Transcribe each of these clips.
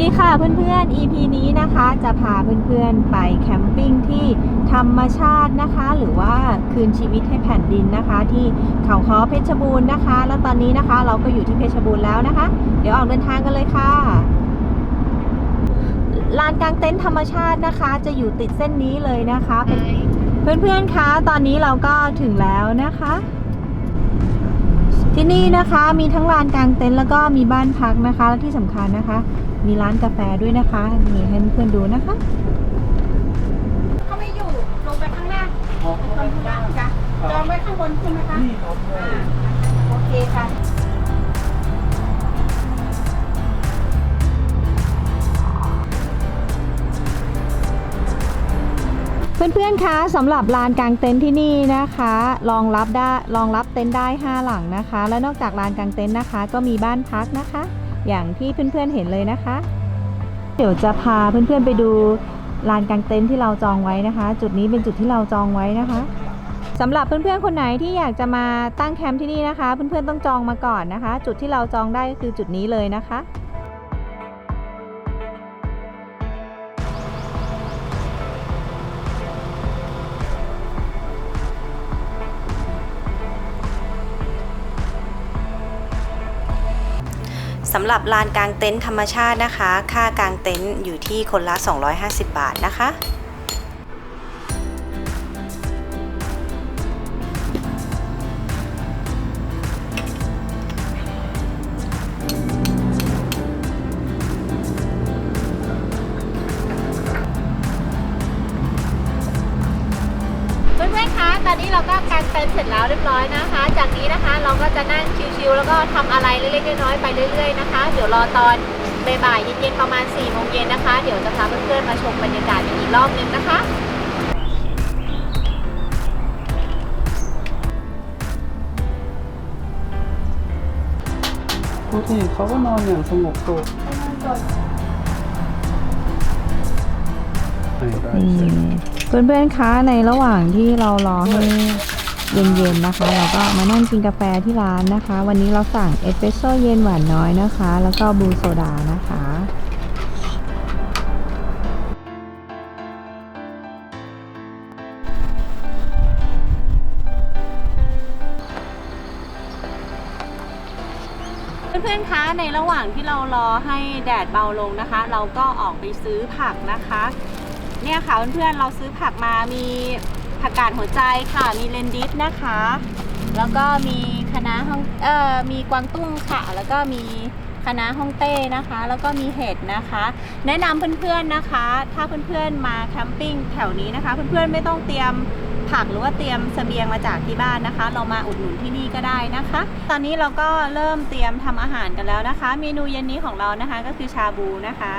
วัสดีค่ะเพื่อนๆ EP นี้นะคะจะพาเพื่อนๆไปแคมปิ้งที่ธรรมชาตินะคะ หรือว่าคืนชีวิตให้แผ่นดินนะคะ ที่เขาค้อเพชรบูรณ์นะคะ แล้วตอนนี้นะคะเราก็อยู่ที่เพชรบูรณ์แล้วนะคะ เดี๋ยวออกเดินทางกันเลยค่ะลานกลางเต็นท์ธรรมชาตินะคะ จะอยู่ติดเส้นนี้เลยนะคะเป็นเพื่อนๆคะตอนนี้เราก็ถึงแล้วนะคะ ที่นี่นะคะมีทั้งลานกลางเต็นท์แล้วก็มีบ้านพักนะคะ และที่สำคัญนะคะ มีร้านกาแฟด้วยนะคะนี่ให้เพื่อนๆดูนะคะเขาไม่อยู่ลงไปข้างล่างลงข้างล่างจ้ะจองไว้ข้างบนใช่ไหมคะอ่าโอเคค่ะ เพื่อนๆ คะสำหรับลานกลางเต็นท์ที่นี่นะคะรองรับได้รองรับเต็นท์ได้ 5 หลังนะคะ และนอกจากลานกลางเต็นท์นะคะ ก็มีบ้านพักนะคะ อย่างที่เพื่อนๆเห็นเลยนะคะ เดี๋ยวจะพาเพื่อนๆไปดูลานกลางเต็นท์ที่เราจองไว้นะคะ จุดนี้เป็นจุดที่เราจองไว้นะคะสำหรับเพื่อนๆ คนไหนที่อยากจะมาตั้งแคมป์ที่นี่นะคะ เพื่อนๆ ต้องจองมาก่อนนะคะ จุดที่เราจองได้ก็คือจุดนี้เลยนะคะ สำหรับลานกลางเต็นท์ธรรมชาตินะคะ ค่ากลางเต็นท์อยู่ที่คนละ 250 บาทนะคะ เราก็กางเต็นท์เสร็จแล้วเรียบร้อยนะคะ จากนี้นะคะเราก็จะนั่งชิลๆแล้วก็ทำอะไรเล็กๆน้อยๆไปเรื่อย ๆนะคะ เดี๋ยวรอตอนบ่ายๆเย็นๆประมาณ4ี่โมงเย็นนะคะ เดี๋ยวจะพาเพื่อนๆมาชมบรรยากาศอีกรอบนึงนะคะดูสิเขาก็นอนอย่างสงบสุข เพื่อนๆคะในระหว่างที่เรารอให้เย็นๆนะคะ เราก็มานั่งกินกาแฟที่ร้านนะคะ วันนี้เราสั่งเอสเปรสโซ่เย็นหวานน้อยนะคะ แล้วก็บลูโซดานะคะเพื่อนๆ คะ ในระหว่างที่เรารอให้แดดเบาลงนะคะ เราก็ออกไปซื้อผักนะคะ เนี่ยค่ะเพื่อนๆเราซื้อผักมามีผักกาดหัวใจค่ะ มีเลนดิสนะคะ แล้วก็มีคณะน้าฮ่องเอ่อมีกวางตุ้งค่ะ แล้วก็มีคณะฮ่องเต้นะคะ แล้วก็มีเห็ดนะคะ แนะนำเพื่อนๆนะคะ ถ้าเพื่อนๆมาแคมปิ้งแถวนี้นะคะ เพื่อนๆไม่ต้องเตรียมผักหรือว่าเตรียมเสบียงมาจากที่บ้านนะคะ เรามาอุดหนุนที่นี่ก็ได้นะคะ ตอนนี้เราก็เริ่มเตรียมทำอาหารกันแล้วนะคะ เมนูเย็นนี้ของเรานะคะก็คือชาบูนะคะ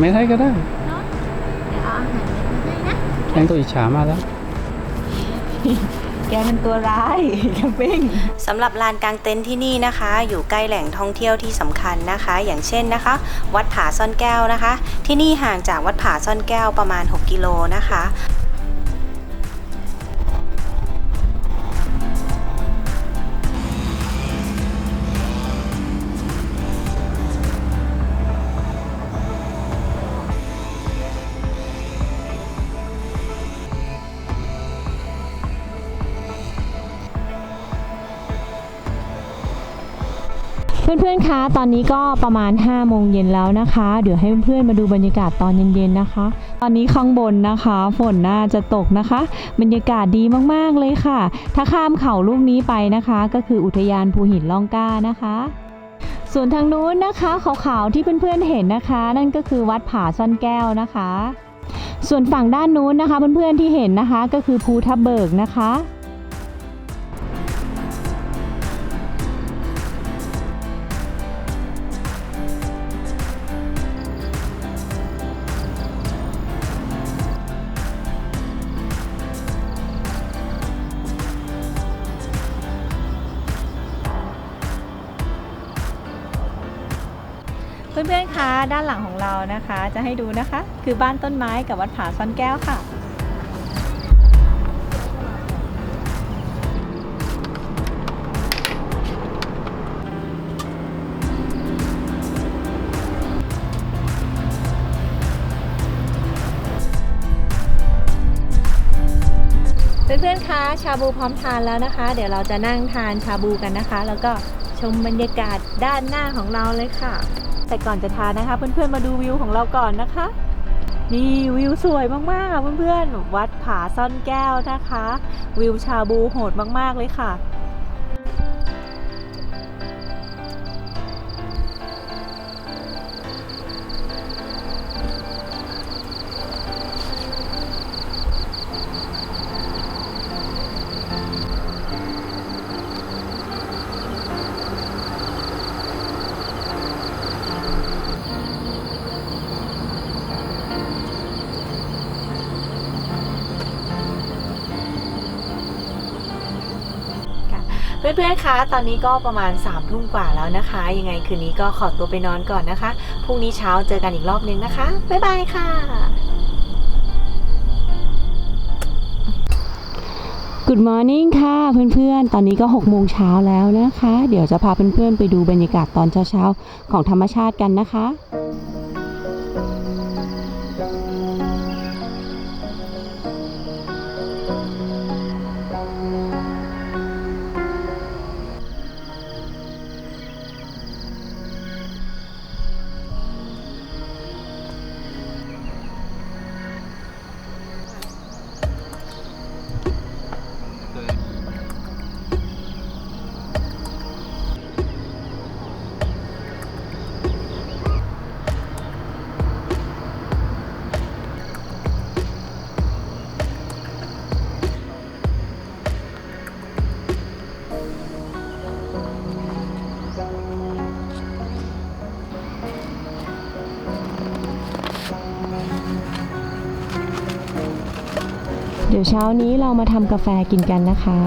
ไม่ได้ก็ได้เนาะเดี๋ยวเอาอาหารมาให้นะแกงตัวอิจฉามาแล้ว แกเป็นตัวร้ายแคมปิ้ง สำหรับลานกลางเต็นท์ที่นี่นะคะ อยู่ใกล้แหล่งท่องเที่ยวที่สำคัญนะคะ อย่างเช่นนะคะ วัดผาซ่อนแก้วนะคะ ที่นี่ห่างจากวัดผาซ่อนแก้วประมาณ 6 กิโลนะคะ พื่อนๆ คะ ตอนนี้ก็ประมาณ5โมงเย็นแล้วนะคะ เดี๋ยวให้เพื่อนๆ มาดูบรรยากาศตอนเย็นๆ นะคะ ตอนนี้ข้างบนนะคะ ฝนน่าจะตกนะคะ บรรยากาศดีมากๆ เลยค่ะ ถ้าข้ามเขาลูกนี้ไปนะคะ ก็คืออุทยานภูหินล่องก้านะคะส่วนทางนู้นนะคะขาวๆที่เพื่อนๆ เห็นนะคะ นั่นก็คือวัดผาซ่อนแก้วนะคะ ส่วนฝั่งด้านนู้นนะคะ เพื่อนๆ ที่เห็นนะคะ ก็คือภูทับเบิกนะคะ เพื่อนๆ คะด้านหลังของเรานะคะ จะให้ดูนะคะ คือบ้านต้นไม้กับวัดผาซ่อนแก้วค่ะ เพื่อนๆ คะชาบูพร้อมทานแล้วนะคะ เดี๋ยวเราจะนั่งทานชาบูกันนะคะ แล้วก็ชมบรรยากาศด้านหน้าของเราเลยค่ะ แต่ก่อนจะทานนะคะ เพื่อนๆมาดูวิวของเราก่อนนะคะนี่วิวสวยมากๆค่ะเพื่อนๆวัดผาซ่อนแก้วนะคะ วิวชาบูโหดมากๆเลยค่ะ เพื่อนๆ คะ ตอนนี้ก็ประมาณ3ามทุ่มกว่าแล้วนะคะ ยังไงคืนนี้ก็ขอตัวไปนอนก่อนนะคะ พรุ่งนี้เช้าเจอกันอีกรอบนึงนะคะ บ๊ายบายค่ะ Good morning ค่ะเพื่อนๆ ตอนนี้ก็6โมงเช้าแล้วนะคะ เดี๋ยวจะพาเพื่อนๆ ไปดูบรรยากาศตอนเช้าๆ ของธรรมชาติกันนะคะ เดี๋ยวเช้านี้เรามาทำกาแฟกินกันนะคะ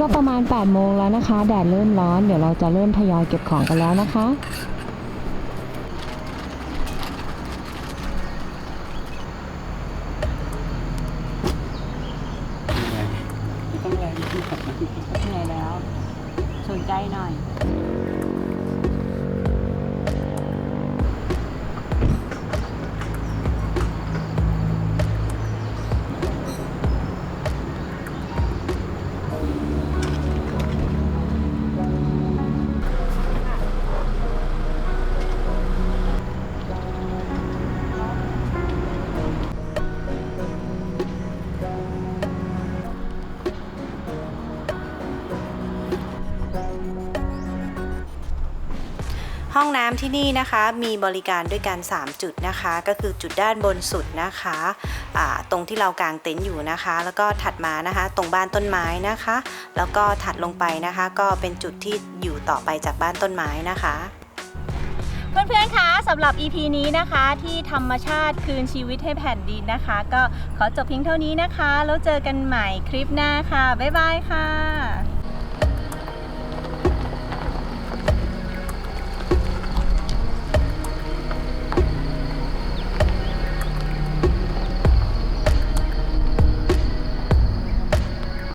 ก็ประมาณ 8 โมงแล้วนะคะ แดดเริ่มร้อน เดี๋ยวเราจะเริ่มทยอยเก็บของกันแล้วนะคะไม่ต้องแรงที่ขับนะเหนื่อยแล้ว สนใจหน่อย ห้องน้ำที่นี่นะคะมีบริการด้วยกัน 3 จุดนะคะ ก็คือจุดด้านบนสุดนะคะตรงที่เรากางเต็นท์อยู่นะคะ แล้วก็ถัดมานะคะ ตรงบ้านต้นไม้นะคะ แล้วก็ถัดลงไปนะคะ ก็เป็นจุดที่อยู่ต่อไปจากบ้านต้นไม้นะคะเพื่อนๆ คะสำหรับ EP นี้นะคะที่ธรรมชาติคืนชีวิตให้แผ่นดินนะคะ ก็ขอจบเพียงเท่านี้นะคะ แล้วเจอกันใหม่คลิปหน้าค่ะ บ๊ายบายค่ะ